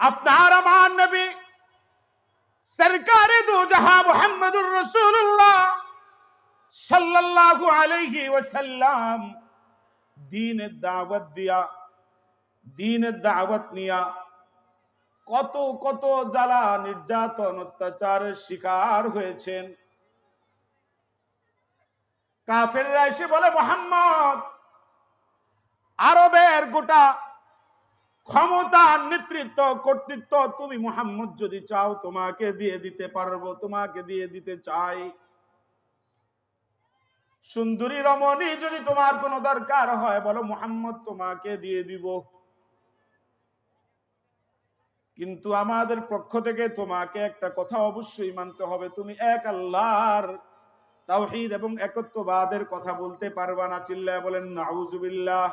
আপনার আমার নবী সরকারে দু জাহা মোহাম্মদুর রসুল্লাহ সাল্লাল্লাহু আলাইহি ওয়াসাল্লাম দ্বীনের দাওয়াত দিয়া দ্বীনের দাওয়াত নিয়া কত কত জ্বালা নির্যাতন অত্যাচারের শিকার হয়েছেন। কাফেররা এসে বলে, মোহাম্মদ, আরবের গোটা ক্ষমতা, নেতৃত্ব, কর্তৃত্ব তুমি মোহাম্মদ যদি চাও তোমাকে দিয়ে দিতে পারব, তোমাকে দিয়ে দিতে চাই। সুন্দরী রমণী যদি তোমার কোনো দরকার হয়, বলো মোহাম্মদ তোমাকে দিয়ে দিব। কিন্তু আমাদের পক্ষ থেকে তোমাকে একটা কথা অবশ্যই মানতে হবে, তুমি এক আল্লাহর তাওহীদ এবং একত্ববাদের কথা বলতে পারবা না, চিল্লায় বলেন, নাউজুবিল্লাহ।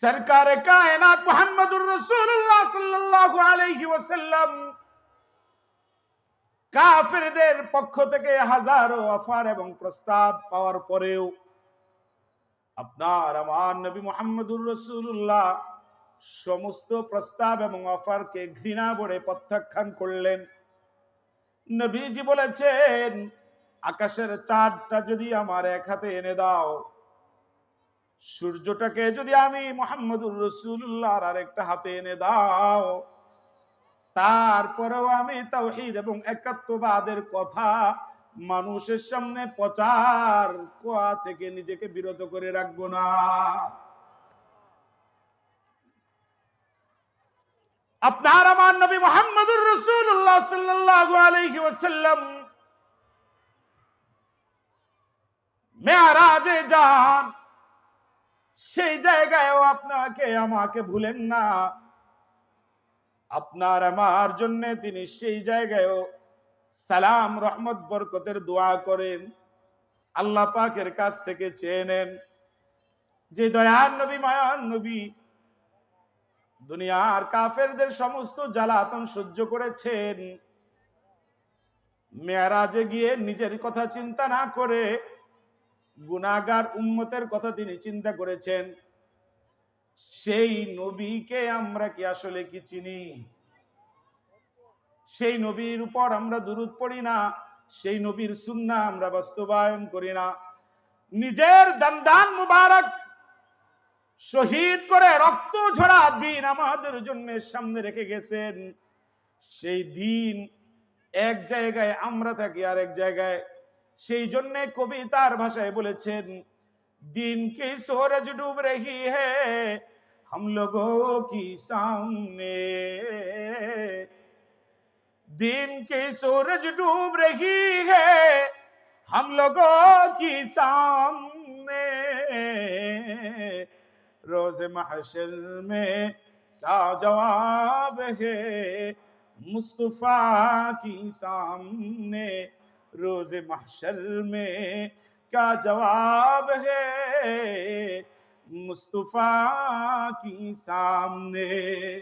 সরকার কায়নাত মুহাম্মদুর রাসূলুল্লাহ সাল্লাল্লাহু আলাইহি ওয়াসাল্লাম। কাফেরদের পক্ষ থেকে হাজারো অফার এবং প্রস্তাব পাওয়ার পরেও আপনার, আমার নবী মুহাম্মদুর রাসূলুল্লাহ সমস্ত প্রস্তাব এবং অফারকে ঘৃণা বলে প্রত্যাখ্যান করলেন। নবীজি বলেছেন, আকাশের চাঁদটা যদি আমার এক হাতে এনে দাও সূর্যটাকে যদি আমি মোহাম্মদুর রসুল্লাহ আর একটা হাতে এনে দাও, তারপরেও আমি তাওহীদ এবং একাত্মবাদের কথা মানুষের সামনে প্রচার করা থেকে নিজেকে বিরত করে রাখব না। আপনার আমার নবী মোহাম্মদুর রসুল্লাহ সাল্লাল্লাহু আলাইহি ওয়াসাল্লাম মেয়ারাজে যান সেই জায়গায়ও আপনাকে, আমাকে ভুলেন না। আপনার আমার জন্য তিনি সেই জায়গায়ও সালাম, রহমত, বরকতের দোয়া করেন। আল্লাহ পাকের কাছ থেকে চেয়ে নেন যে, দয়ার নবী মায়ান নবী দুনিয়ার কাফেরদের সমস্ত জ্বালাতন সহ্য করেছেন। মেয়ারাজে গিয়ে নিজের কথা চিন্তা না করে গুনাগার উম্মতের কথা তিনি চিন্তা করেছেন, সেই নবীকে আমরা কি আসলে কি চিনি? সেই নবীর উপর আমরা দুরুদ পড়ি না, সেই নবীর সুন্না আমরা বাস্তবায়ন করি না। নিজের দান্দান মুবারক শহীদ করে রক্ত ঝরা দিন আমাদের জন্য সামনে রেখে গেছেন। সেই দিন এক জায়গায় আমরা থাকি আর এক জায়গায় সেই জন্য কবি তার ভাষায় বলেছেন দিন কি सूरज डूब रही है हम लोगों की सामने दिन की सूरज डूब रही है हम लोगों की सामने रोज महशर में क्या जवाब है मुस्तफा की सामने روز محشر میں کیا جواب ہے؟ مصطفیٰ کی سامنے